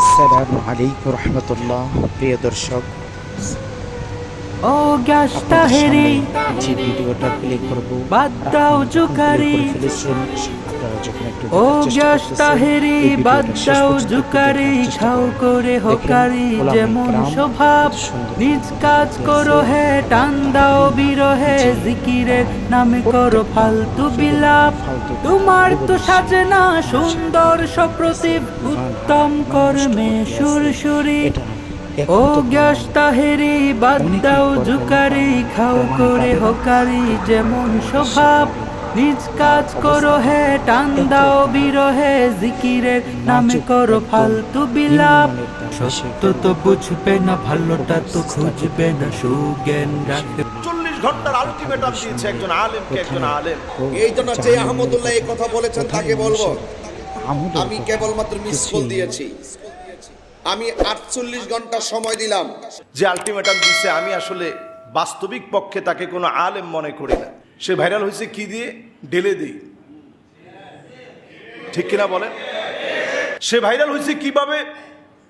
আসসালামু আলাইকুম রহমতুল্লাহ প্রিয় দর্শক ও গ্যাসটা হেরি যে ভিডিওটা প্লে করব বাদ দাও জুকারি। ও দেখার চেষ্টা গ্যাসটা করতেছেন, হেরি এই ভিডিওটা বাদ শেষ দাও পর্যন্ত জুকারি খাও করে। দেখেন, যেমন স্বভাব নিজ কাজ করো হে টান দাও বিরহে জিকিরের নামে করো ফালতু বিলাপ। তোমার তো সাজে না সুন্দর সপ্রতিভ উত্তম কর্মে সুরসুরি। ও গ্যাস তাহেরি বাদ দাও। জুকারি খাও করে। হোকারি যেমন স্বভাব। নিজ কাজ করো হে টান দাও বিরহে জিকিরের নামে করো ফালতু বিলাপ। সত্য তো বুঝবে না ভালোটা তো খুঁজবে না সুজ্ঞান রাখবে চল্লিশ ঘণ্টার আলটিমেটাম দিয়েছে একজন আলেমকে একজন আলেম। এই জন্য যে আহমদুল্লাহ এই কথা বলেছেন তাকে বলব আমি কেবলমাত্র মিস কল দিয়েছি। আমি আটচল্লিশ ঘণ্টা সময় দিলাম। যে আলটিমেটাম দিয়েছে আমি আসলে বাস্তবিক পক্ষে তাকে কোনো আলেম মনে করি না। সে ভাইরাল হয়েছে কি দিয়ে? ডেলে দিই ঠিক কিনা বলেন? সে ভাইরাল হয়েছে কীভাবে?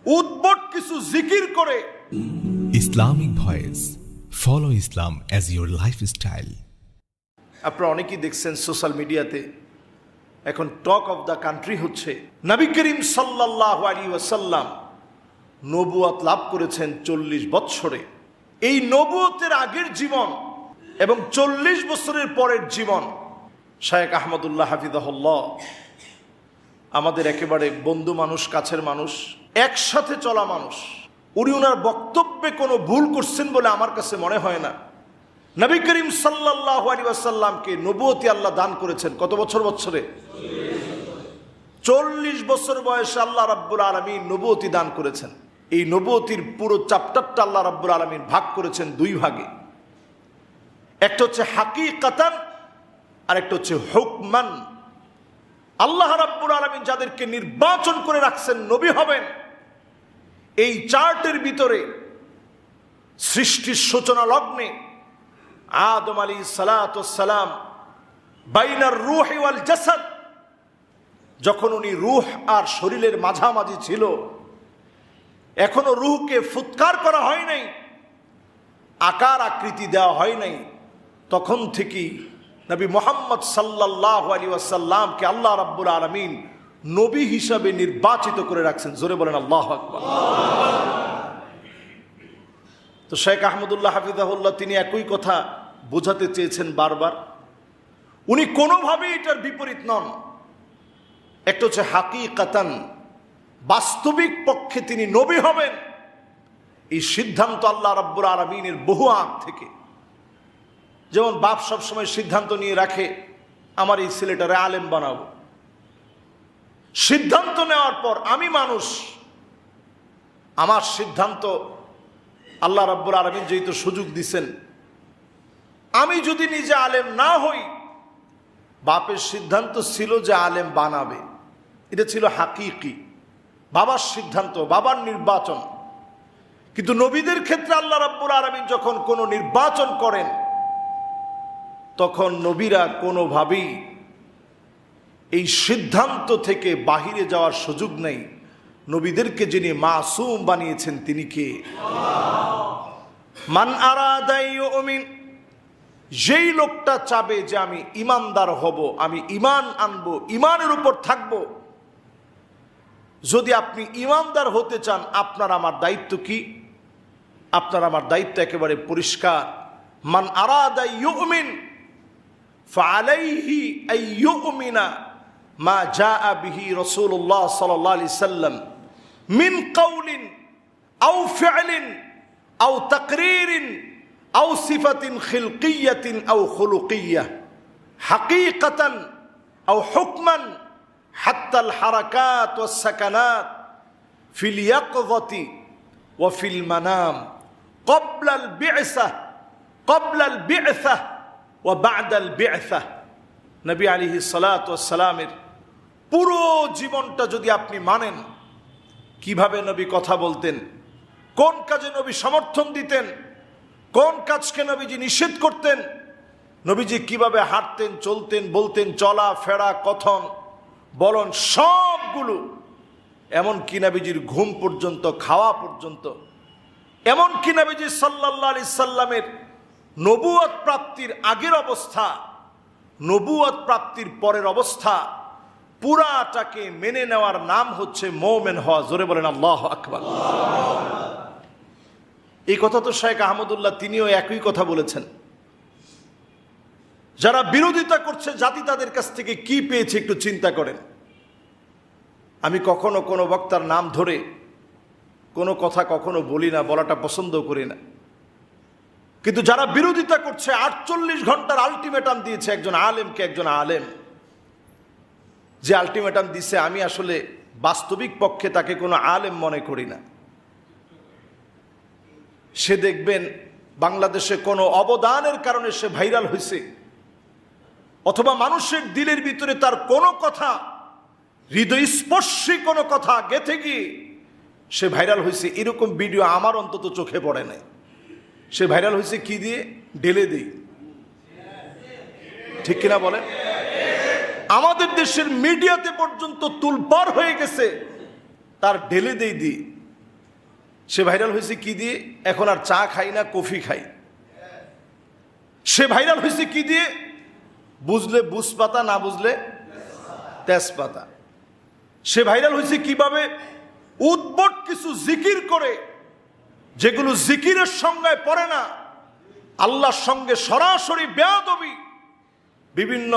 উদ্ভট কিছু জিকির করে। Islamic Voice. Follow Islam as your lifestyle. আপনারা অনেকেই দেখছেন সোশ্যাল মিডিয়াতে। এখন টক অফ দ্য কান্ট্রি হচ্ছে। নবী করিম সাল্লাহ আলী ওয়াসাল্লাম নবুয়াত লাভ করেছেন চল্লিশ বৎসরে। এই নবুয়তের আগের জীবন এবং চল্লিশ বছরের পরের জীবন শায়েক আহমদুল্লাহ হাফিদাহুল্লাহ আমাদের একেবারে বন্ধু মানুষ, কাছের মানুষ, একসাথে চলা মানুষ। উনি ওনার বক্তব্যে কোনো ভুল করছেন বলে আমার কাছে মনে হয় না। নবী করিম সাল্লাহ আলী আসাল্লামকে আল্লাহ দান করেছেন কত বছর বছরে? চল্লিশ বছর বয়সে আল্লাহ রাব্বুল আলমী নবুয়তি দান করেছেন। এই নবুয়তির পুরো চাপ্টারটা আল্লাহ রাব্বুল আলমিন ভাগ করেছেন দুই ভাগে। একটা হচ্ছে হাকি কাতান আর একটা হচ্ছে হুকমান। আল্লাহ রাব্বুল আলমিন যাদেরকে নির্বাচন করে রাখছেন, নবী হবেন। এই চার্টের ভিতরে সৃষ্টির সূচনা লগ্নে আদম আলী সালাম বাইনার রুহ ওয়াল জাসাদ, যখন উনি রুহ আর শরীরের মাঝামাঝি ছিল, এখনও রুহকে ফুৎকার করা হয় নাই, আকার আকৃতি দেওয়া হয় নাই তখন থেকেই নবী মোহাম্মদ সাল্লাহ আলী ওয়াসাল্লামকে আল্লাহ রাব্বুল আলমিন নবী হিসাবে নির্বাচিত করে রাখছেন। জোরে বলেন, আল্লাহ তো শেখ আহমদুল্লাহ হাফিজাহুল্লাহ, তিনি একই কথা বোঝাতে চেয়েছেন বারবার। উনি কোনোভাবেই এটার বিপরীত নন। একটা হচ্ছে হাকি কাতান বাস্তবিক পক্ষে তিনি নবী হবেন। এই সিদ্ধান্ত আল্লাহ রাব্বুর আলমিনের বহু আগ থেকে। যেমন বাপ সবসময় সিদ্ধান্ত নিয়ে রাখে, আমার এই ছেলেটারে আলেম বানাবো। সিদ্ধান্ত নেওয়ার পর আমি মানুষ, আমার সিদ্ধান্ত আল্লাহ রাব্বুল আলমিন যেহেতু সুযোগ দিছেন, আমি যদি নিজে আলেম না হই, বাপের সিদ্ধান্ত ছিল যে আলেম বানাবে। এটা ছিল হাকিকি, বাবার সিদ্ধান্ত, বাবার নির্বাচন। কিন্তু নবীদের ক্ষেত্রে আল্লাহ রাব্বুল আলমিন যখন কোনো নির্বাচন করেন তখন নবীরা কোনোভাবেই এই সিদ্ধান্ত থেকে বাহিরে যাওয়ার সুযোগ নেই। নবীদেরকে যিনি মাসুম বানিয়েছেন, তিনি কে? মান অমিন যেই লোকটা চাবে যে আমি ইমানদার হব, আমি ইমান আনব ইমানের উপর থাকব। যদি আপনি ইমানদার হতে চান, আপনার আমার দায়িত্ব কি? আপনার আমার দায়িত্ব একেবারে পরিষ্কার। মান আরাদা فعليه أن يؤمن ما جاء به رسول الله صلى الله عليه وسلم من قول أو فعل أو تقرير أو صفة خلقية أو خلقية حقيقة أو حكما حتى الحركات والسكنات في اليقظة وفي المنام قبل البعثة قبل البعثة ও বাদাল নবী আলিহি সালাতামের পুরো জীবনটা যদি আপনি মানেন, কীভাবে নবী কথা বলতেন, কোন কাজে নবী সমর্থন দিতেন, কোন কাজকে নবীজি নিষেধ করতেন, নবীজি কীভাবে হাঁটতেন, চলতেন, বলতেন, চলা, ফেরা, কথন, বলন, সবগুলো এমন কি নাবিজির ঘুম পর্যন্ত, খাওয়া পর্যন্ত এমন কি নাবিজি সাল্লাহ আলি সাল্লামের নবুয়ত প্রাপ্তির আগের অবস্থা নবুয়ত প্রাপ্তির পরের অবস্থা পুরাটাকে মেনে নেওয়ার নাম হচ্ছে মৌমেন হওয়া। জোরে বলেন, আল্লাহ আকবার। এই কথা তো শেখ আহমদুল্লাহ তিনিও একই কথা বলেছেন। যারা বিরোধিতা করছে, জাতি তাদের কাছ থেকে কি পেয়েছে একটু চিন্তা করেন। আমি কখনো কোনো বক্তার নাম ধরে কোনো কথা কখনো বলি না, বলাটা পছন্দ করি না। কিন্তু যারা বিরোধিতা করছে, আটচল্লিশ ঘণ্টার আলটিমেটাম দিয়েছে একজন আলেমকে একজন আলেম। যে আলটিমেটাম দিছে, আমি আসলে বাস্তবিক পক্ষে তাকে কোনো আলেম মনে করি না। সে দেখবেন, বাংলাদেশে কোনো অবদানের কারণে সে ভাইরাল হয়েছে অথবা মানুষের দিলের ভিতরে তার কোনো কথা, হৃদয়স্পর্শী কোনো কথা গেথে গিয়ে সে ভাইরাল হয়েছে এরকম ভিডিও আমার অন্তত চোখে পড়ে নাই। সে ভাইরাল হয়েছে কি দিয়ে? ঢেলে দিই ঠিক কিনা বলেন? আমাদের দেশের মিডিয়াতে পর্যন্ত তুলপার হয়ে গেছে তার ঢেলে দেই দি সে ভাইরাল হয়েছে কি দিয়ে? এখন আর চা খাই না, কফি খাই। সে ভাইরাল হয়েছে কি দিয়ে? বুঝলে বুঝ পাতা না বুঝলে তেজপাতা। সে ভাইরাল হয়েছে কীভাবে? উদ্ভট কিছু জিকির করে যেগুলো জিকিরের সংজ্ঞায় পড়ে না, আল্লাহর সঙ্গে সরাসরি বেয়াদবি। বিভিন্ন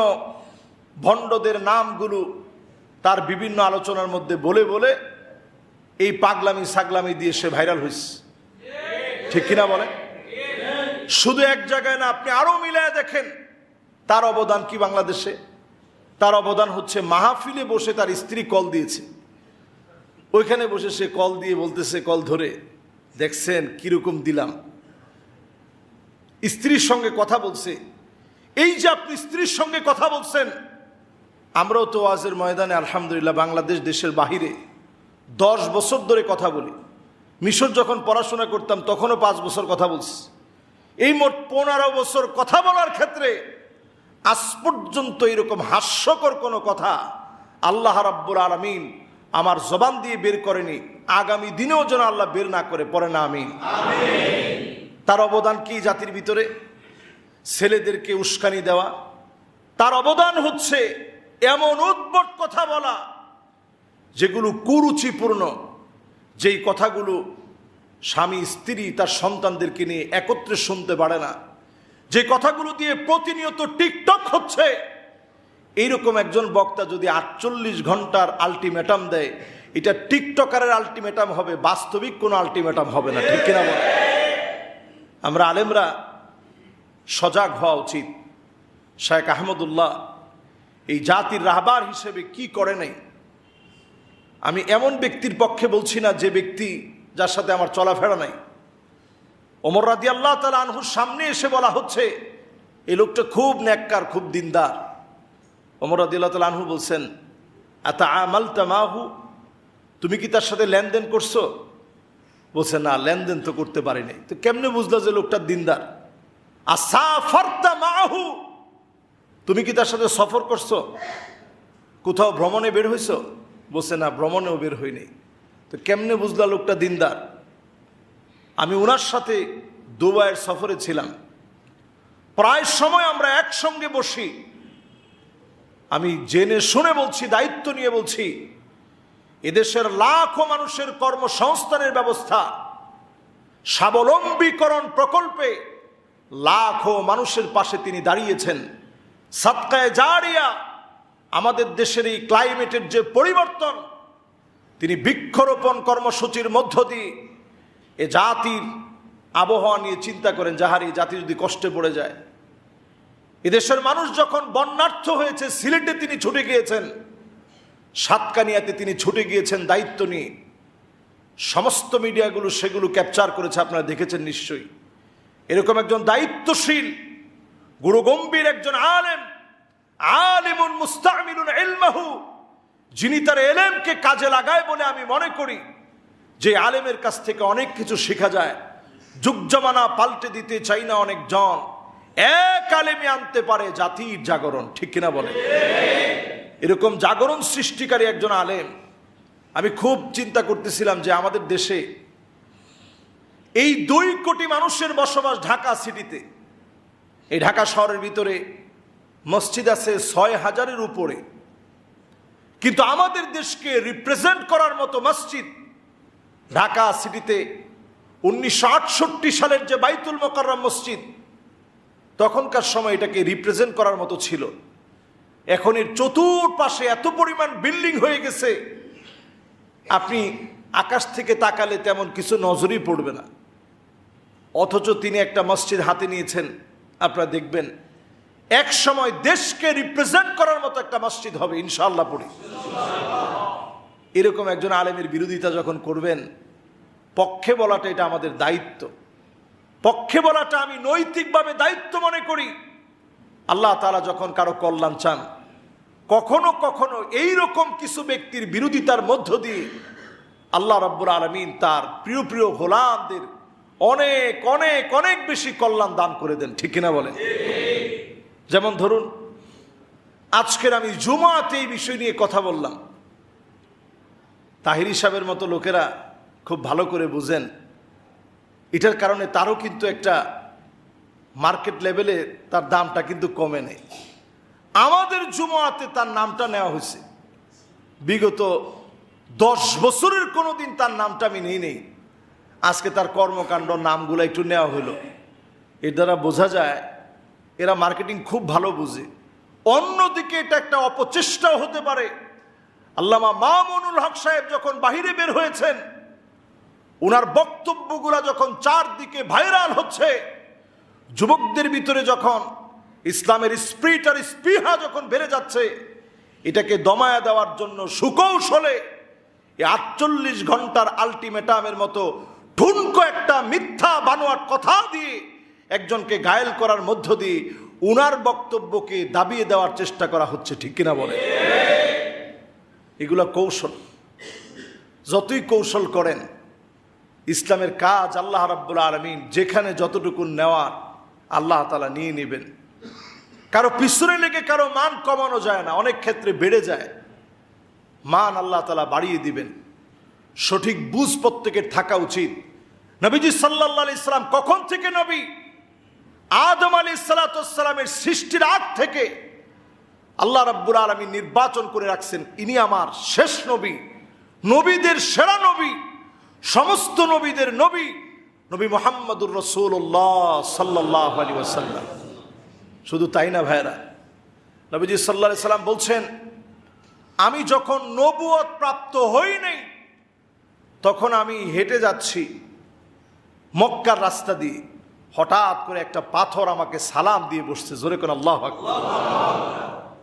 ভণ্ডদের নামগুলো তার বিভিন্ন আলোচনার মধ্যে বলে বলে এই পাগলামি সাগলামি দিয়ে সে ভাইরাল হয়েছে। ঠিক কিনা বলে? শুধু এক জায়গায় না, আপনি আরও মিলায় দেখেন, তার অবদান কি বাংলাদেশে? তার অবদান হচ্ছে মাহফিলে বসে তার স্ত্রী কল দিয়েছে। ওইখানে বসে সে কল দিয়ে বলতেছে, কল ধরে দেখছেন কীরকম দিলাম। স্ত্রীর সঙ্গে কথা বলছে। এই যে আপনি স্ত্রীর সঙ্গে কথা বলছেন, আমরাও তো ওয়াজের ময়দানে, আলহামদুলিল্লাহ, বাংলাদেশ দেশের বাহিরে দশ বছর ধরে কথা বলি। মিশর যখন পড়াশোনা করতাম, তখনও পাঁচ বছর কথা বলছি। এই মোট পনেরো বছর কথা বলার ক্ষেত্রে আজ পর্যন্ত এরকম হাস্যকর কোনো কথা আল্লাহ রাব্বুল আলমিন আমার জবান দিয়ে বের করেনি। আগামী দিনেও যেন আল্লাহ বের না করে পরে না আমি তার অবদান কি জাতির ভিতরে? ছেলেদেরকে উস্কানি দেওয়া। তার অবদান হচ্ছে এমন উদ্ভট কথা বলা, যেগুলো কুরুচিপূর্ণ। যেই কথাগুলো স্বামী, স্ত্রী, তার সন্তানদেরকে নিয়ে একত্রে শুনতে পারে না। যে কথাগুলো দিয়ে প্রতিনিয়ত টিকটক হচ্ছে। এইরকম একজন বক্তা যদি আটচল্লিশ ঘণ্টার আলটিমেটাম দেয় এটা টিকটকারের আলটিমেটাম হবে, বাস্তবিক কোনো আলটিমেটাম হবে না, ঠিক কিনা আমরা আলেমরা সজাগ হওয়া উচিত। শেখ আহমদুল্লাহ এই জাতির রাহবার হিসেবে কি করে নাই? আমি এমন ব্যক্তির পক্ষে বলছি না যে ব্যক্তি যার সাথে আমার চলাফেরা নাই। ওমর রাদি আল্লাহ তালা আনহুর সামনে এসে বলা হচ্ছে এই লোকটা খুব ন্যাক্কার, খুব দিনদার। ওমর রাদি আল্লাহ তালা আনহু বলছেন এত আমাল তামাহু তুমি কি তার সাথে লেনদেন করছ? বলছে, না, লেনদেন তো করতে পারি নাই তো কেমনে বুঝলো যে লোকটা দিনদার? আসাফারতা মাহু। তুমি কি তার সাথে সফর করছ? কোথাও ভ্রমণে বের হইছো? বলছে, না, ভ্রমণেও বের হইনি। তো কেমনে বুঝলা লোকটা দিনদার? আমি ওনার সাথে দুবাইয়ের সফরে ছিলাম। প্রায় সময় আমরা একসঙ্গে বসি। আমি জেনে শুনে বলছি, দায়িত্ব নিয়ে বলছি এদেশের লাখো মানুষের কর্মসংস্থানের ব্যবস্থা, স্বাবলম্বীকরণ প্রকল্পে লাখো মানুষের পাশে তিনি দাঁড়িয়েছেন। সাতকায় জারিয়া আমাদের দেশের এই ক্লাইমেটের যে পরিবর্তন, তিনি বৃক্ষরোপণ কর্মসূচির মধ্য দিয়ে এ জাতির আবহাওয়া নিয়ে চিন্তা করেন, যাহার এই জাতি যদি কষ্টে পড়ে যায়। এদেশের মানুষ যখন বন্যার্থ হয়েছে, সিলেটে তিনি ছুটে গিয়েছেন। সাতকানিয়াতে তিনি ছুটে গিয়েছেন দায়িত্ব নিয়ে। সমস্ত মিডিয়াগুলো সেগুলো ক্যাপচার করেছে, আপনারা দেখেছেন নিশ্চয়ই। এরকম একজন দায়িত্বশীল, গুরুগম্ভীর একজন আলেম, আলিমুন মুস্তামিলুন এলমাহু যিনি তার এলেমকে কাজে লাগায় বলে আমি মনে করি, যে আলেমের কাছ থেকে অনেক কিছু শেখা যায়। যুগ জমানা পাল্টে দিতে চাই না অনেক জন। এক আলেমে আনতে পারে জাতির জাগরণ, ঠিক কিনা বলে এরকম জাগরণ সৃষ্টিকারী একজন আলেম। আমি খুব চিন্তা করতেছিলাম যে আমাদের দেশে এই দুই কোটি মানুষের বসবাস ঢাকা সিটিতে, এই ঢাকা শহরের ভিতরে মসজিদ আছে ছয় হাজারের উপরে। কিন্তু আমাদের দেশকে রিপ্রেজেন্ট করার মতো মসজিদ ঢাকা সিটিতে উনিশশো আটষট্টি সালের যে বাইতুল মোকাররম মসজিদ, তখনকার সময় এটাকে রিপ্রেজেন্ট করার মতো ছিল। এখন এর চতুর্পাশে এত পরিমাণ বিল্ডিং হয়ে গেছে, আপনি আকাশ থেকে তাকালে তেমন কিছু নজরই পড়বে না। অথচ তিনি একটা মসজিদ হাতে নিয়েছেন, আপনারা দেখবেন, এক সময় দেশকে রিপ্রেজেন্ট করার মতো একটা মসজিদ হবে ইনশাল্লাহ পড়ি। এরকম একজন আলেমের বিরোধিতা যখন করবেন, পক্ষে বলাটা এটা আমাদের দায়িত্ব। পক্ষে বলাটা আমি নৈতিকভাবে দায়িত্ব মনে করি। আল্লাহ তালা যখন কারও কল্যাণ চান কখনো কখনো এই রকম কিছু ব্যক্তির বিরোধিতার মধ্য দিয়ে আল্লাহ রব্বুর আলমিন তার প্রিয় প্রিয় গোলামদের অনেক অনেক অনেক বেশি কল্যাণ দান করে দেন, ঠিক কিনা বলেন? যেমন ধরুন, আজকের আমি জুমাতে এই বিষয় নিয়ে কথা বললাম। তাহির সাহেবের মতো লোকেরা খুব ভালো করে বুঝেন। এটার কারণে তারও কিন্তু একটা মার্কেট লেভেলে তার দামটা কিন্তু কমে নেই। আমাদের জুমাতে তার নামটা নেওয়া হয়েছে। বিগত দশ বছরের কোনো দিন তার নামটা আমি নেই নেই। আজকে তার কর্মকাণ্ড নামগুলো একটু নেওয়া হলো। এর দ্বারা বোঝা যায়, এরা মার্কেটিং খুব ভালো বুঝে। অন্যদিকে এটা একটা অপচেষ্টাও হতে পারে। আল্লামা মামুনুল হক সাহেব যখন বাহিরে বের হয়েছেন ওনার বক্তব্যগুলা যখন চারদিকে ভাইরাল হচ্ছে, যুবকদের ভিতরে যখন ইসলামের স্প্রিট আর স্পৃহা যখন বেড়ে যাচ্ছে, এটাকে দমায়া দেওয়ার জন্য সুকৌশলে আটচল্লিশ ঘণ্টার আলটিমেটামের মতো ঠুনকো একটা মিথ্যা বানোয়াট কথা দিয়ে একজনকে ঘায়েল করার মধ্য দিয়ে উনার বক্তব্যকে দাবিয়ে দেওয়ার চেষ্টা করা হচ্ছে, ঠিক কিনা বলে? এগুলা কৌশল। যতই কৌশল করেন, ইসলামের কাজ আল্লাহ রাব্বুল আলমিন যেখানে যতটুকু নেওয়ার আল্লাহ তালা নিয়ে নেবেন। কারও পিছনে লেগে কারও মান কমানো যায় না, অনেক ক্ষেত্রে বেড়ে যায়। মান আল্লাহ তালা বাড়িয়ে দিবেন। সঠিক বুঝ প্রত্যেকের থাকা উচিত। নবীজি সাল্লাহ ইসলাম কখন থেকে নবী? আদম আলী সালাতামের সৃষ্টির আগ থেকে আল্লাহ রাব্বুল আলমী নির্বাচন করে রাখছেন, ইনি আমার শেষ নবী, নবীদের সেরা নবী, সমস্ত নবীদের নবী নবী মোহাম্মদুর রসুল্লাহ সাল্লাহ আলী ওয়াসাল্লাম। শুধু তাই না ভাইরা নবীজি সাল্লাহ সাল্লাম বলছেন, আমি যখন নবুয়ত প্রাপ্ত হই নাই, তখন আমি হেঁটে যাচ্ছি মক্কার রাস্তা দিয়ে। হঠাৎ করে একটা পাথর আমাকে সালাম দিয়ে বসছে, জোরে কোন আল্লাহ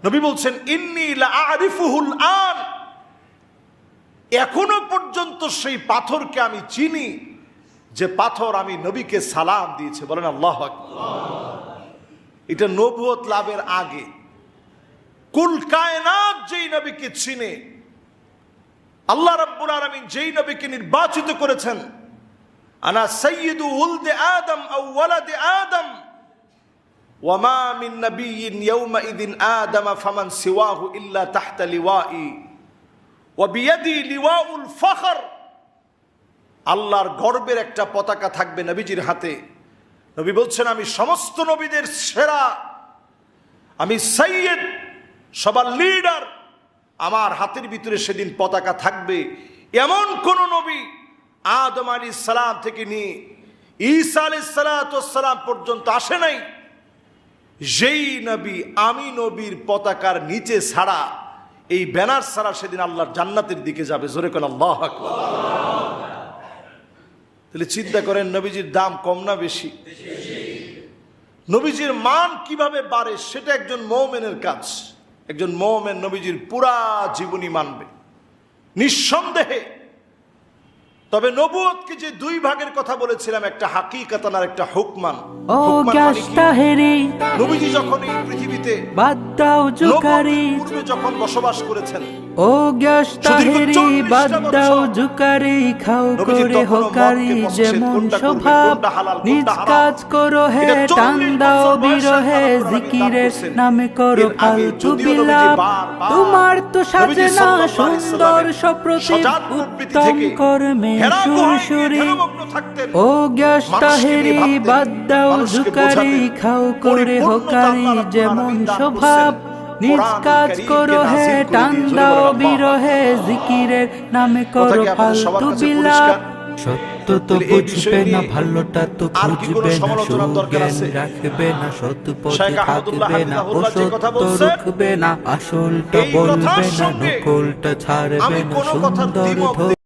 নবী বলছেন, ইন্নি আরিফুহুল আন। এখনও পর্যন্ত সেই পাথরকে আমি চিনি, যে পাথর আমি নবীকে সালাম দিয়েছে। বলেন আল্লাহ। এটা নবুয়ত লাভের আগে। কুল কায়নাত যেই নবীকে চিনে, আল্লাহ রাব্বুল আলামিন যেই নবীকে নির্বাচিত করেছেন, আনা সাইয়্যিদু উলদে আদম আও ওয়ালাদে আদম ওয়ামা মিন নাবিয়্যিন ইয়াওমাইদিন আদম ফামান সিওয়াহু ইল্লা তাহতা লিওয়াই, ওয়া বিয়াদি লিওয়াউল ফখর। আল্লাহর গর্বের একটা পতাকা থাকবে নবীজির হাতে। নবী বলছেন, আমি সমস্ত নবীদের সেরা। আমি সৈয়দ, সবার লিডার আমার হাতের ভিতরে সেদিন পতাকা থাকবে। এমন কোন নবী আদম আলী সালাম থেকে নিয়ে ঈসা আলী সালাম পর্যন্ত আসে নাই। যেই নবী আমি নবীর পতাকার নিচে ছাড়া, এই ব্যানার ছাড়া সেদিন আল্লাহর জান্নাতের দিকে যাবে। জোরে কোন, আল্লাহ আকবার। তাহলে চিন্তা করেন নবীজির দাম কম না বেশি? নবীজির মান কীভাবে বাড়ে সেটা একজন মৌমেনের কাজ। একজন মৌমেন নবীজির পুরা জীবনী মানবে। নিঃসন্দেহে। তবে নবুয়তকে যে দুই ভাগের কথা বলেছিলাম একটা হাকিকাতান আর একটা হুকমান। মানে নবীজি যখন এই পৃথিবীতে পূর্বে যখন বসবাস করেছেন ও গ্যাস তাহেরি বাদ দাও জুকারি খাও করে হোকারি যেমন স্বভাব নিজ কাজ করো হে এটা 40 টান দাও বিরহে জিকিরের নামে করো ফালতু বিলাপ তোমার তো সাজে না সুন্দর সপ্রতিভ উত্তম কর্মে সুরসুরি। ও গ্যাস তাহেরি বাদ দাও জুকারি খাও করে হোকারি যেমন স্বভাব। নিজ কাজ করো হে টান দাও বিরহে জিকিরের নামে করো ফালতু বিলাপ সত্য তো বুঝবে না ভালোটা তো খুঁজবে না সুজ্ঞান রাখবে না সত্য পথে থাকবে না অসত্য রুখবে না আসলটা বলবে না নকলটা ছাড়বে না সুন্দর ধরে